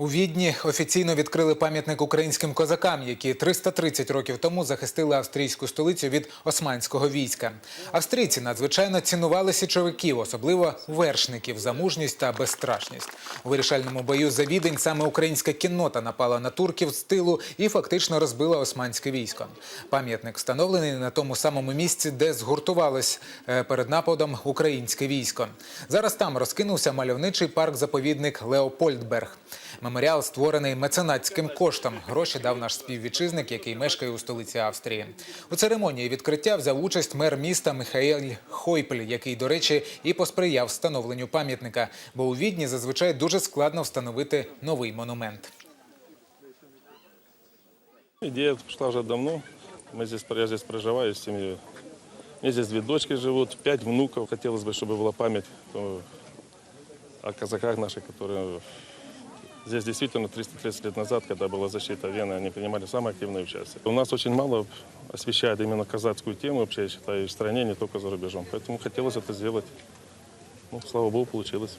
У Відні офіційно відкрили пам'ятник українським козакам, які 330 років тому захистили австрійську столицю від османського війська. Австрійці надзвичайно цінували січовиків, особливо вершників за мужність та безстрашність. У вирішальному бою за Відень саме українська кіннота напала на турків з тилу і фактично розбила османське військо. Пам'ятник встановлений на тому самому місці, де згуртувалось е, перед нападом українське військо. Зараз там розкинувся мальовничий парк-заповідник Леопольдберг. Меморіал створений меценатським коштом. Гроші дав наш співвітчизник, який мешкає у столиці Австрії. У церемонії відкриття взяв участь мер міста Михаель Хойпль, який, до речі, і посприяв встановленню пам'ятника. Бо у Відні зазвичай дуже складно встановити новий монумент. Идея пошла уже давно. Мы здесь, я здесь проживаю с семьей. У меня здесь две дочки живут, пять внуков. Хотелось бы, чтобы была память э, о казаках наших, которые здесь действительно 330 лет назад, когда была защита Вены, они принимали самое активное участие. У нас очень мало освещает именно казацкую тему, вообще, я считаю, и в стране, не только за рубежом. Поэтому хотелось это сделать. Ну, слава богу, получилось.